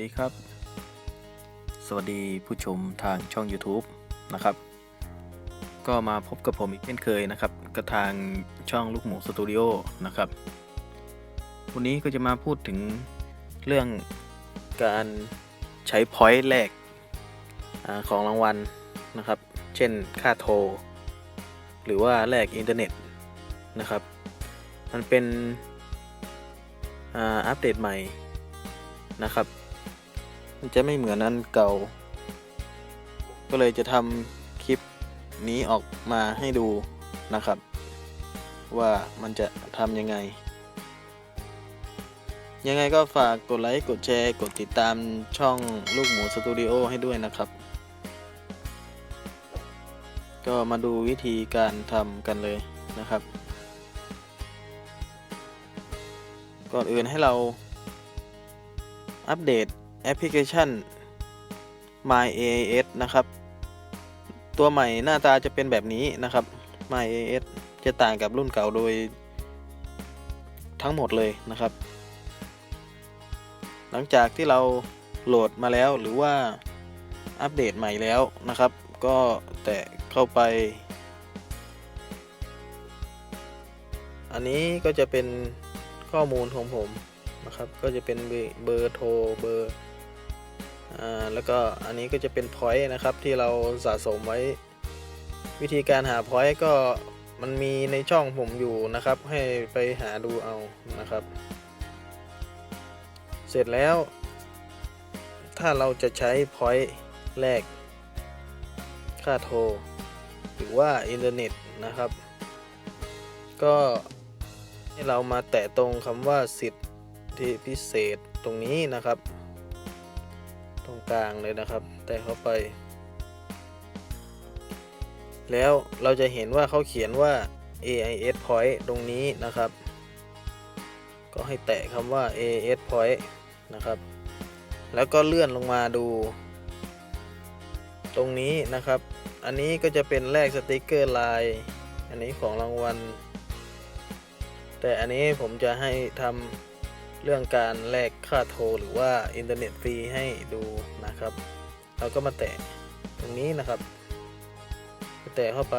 ดีครับ สวัสดีผู้ชมทางช่อง YouTube นะครับ ก็มาพบกับผมอีกเช่นเคยนะครับกับทางช่องลูกหมูสตูดิโอนะครับ วันนี้ก็จะมาพูดถึงเรื่องการใช้พอยต์แรกอของรางวัลนะครับ เช่นค่าโทร หรือว่าแลกอินเทอร์เน็ตนะครับ มันเป็นอัปเดตใหม่นะครับ มันจะไม่เหมือนอันเก่า ก็เลยจะทำคลิปนี้ออกมาให้ดูนะครับ ว่ามันจะทำยังไง ยังไงก็ฝากกดไลค์ กดแชร์ กดติดตามช่องลูกหมูสตูดิโอให้ด้วยนะครับ ก็มาดูวิธีการทำกันเลยนะครับ ก่อนอื่นให้เราอัปเดต แอปพลิเคชัน My AAS นะครับ ตัวใหม่หน้าตาจะเป็นแบบนี้นะครับ My AAS จะต่างกับรุ่นเก่าโดยทั้งหมดเลยนะครับ หลังจากที่เราโหลดมาแล้วหรือว่าอัปเดตใหม่แล้วนะครับ ก็แตะเข้าไป อันนี้ก็จะเป็นข้อมูลของผมนะครับ ก็จะเป็นเบอร์โทรเบอร์ แล้วก็อันนี้ก็จะเป็น point นะครับที่เราสะสมไว้ วิธีการหา point ก็มันมีในช่องผมอยู่นะครับ ให้ไปหาดูเอานะครับ เสร็จแล้ว ถ้าเราจะใช้ point แรก ค่าโทร หรือว่าอินเทอร์เน็ตนะครับ ก็ให้เรามาแตะตรงคำว่าสิทธิพิเศษตรงนี้นะครับ ตรงกลางเลยนะครับ แตะเข้าไป แล้วเราจะเห็นว่าเขาเขียนว่า AIS point ตรงนี้นะครับ ก็ให้แตะคำว่า AIS point นะครับ แล้วก็เลื่อนลงมาดู ตรงนี้นะครับ อันนี้ก็จะเป็นแลกสติกเกอร์ลายอันนี้ของรางวัล แต่อันนี้ผมจะให้ทำ เรื่องการแลกค่าโทรหรือว่าอินเทอร์เน็ตฟรีให้ดูนะครับ เราก็มาแตะตรงนี้นะครับ แตะเข้าไป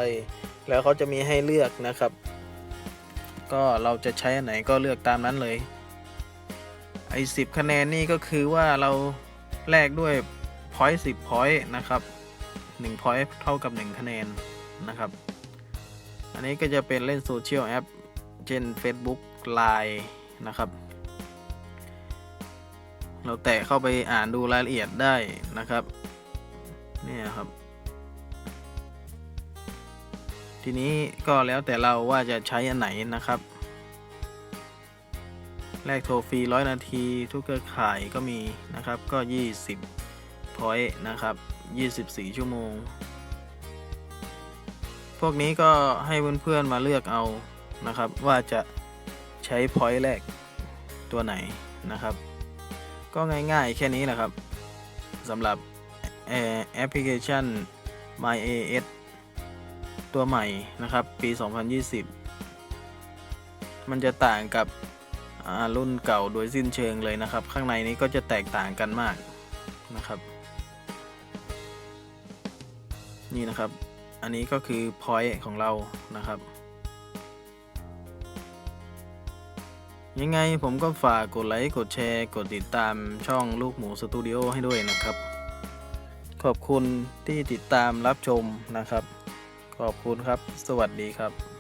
แล้วเขาจะมีให้เลือกนะครับ ก็เราจะใช้อันไหนก็เลือกตามนั้นเลยไอ้สิบคะแนนนี่ก็คือว่าเราแลกด้วย point 10 point นะครับ1 point เท่ากับ 1 คะแนนนะครับ อันนี้ก็จะเป็นเล่นโซเชียลแอปเช่น Facebook Line นะครับ เราแตะเข้าไปอ่านดูรายละเอียดได้นะครับเนี่ยครับ ทีนี้ก็แล้วแต่เราว่าจะใช้อันไหนนะครับแลกโทรฟรีร้อยนาทีทุกเครือข่ายก็มีนะครับก็ 20พอยต์นะครับ 24 ชั่วโมง พวกนี้ก็ให้เพื่อนๆมาเลือกเอานะครับ ว่าจะใช้พอยต์แรกตัวไหนนะครับ ก็ง่ายๆ แค่นี้แหละครับสำหรับแอปพลิเคชัน My AS ตัวใหม่นะครับ ปี 2020 มันจะต่างกับรุ่นเก่าโดยสิ้นเชิงเลยนะครับ ข้างในนี้ก็จะแตกต่างกันมากนะครับ นี่นะครับ อันนี้ก็คือ point ของเรานะครับ ยังไงผมก็ฝากกดไลค์ กดแชร์ กดติดตามช่องลูกหมูสตูดิโอให้ด้วยนะครับ ขอบคุณที่ติดตามรับชมนะครับ ขอบคุณครับ สวัสดีครับ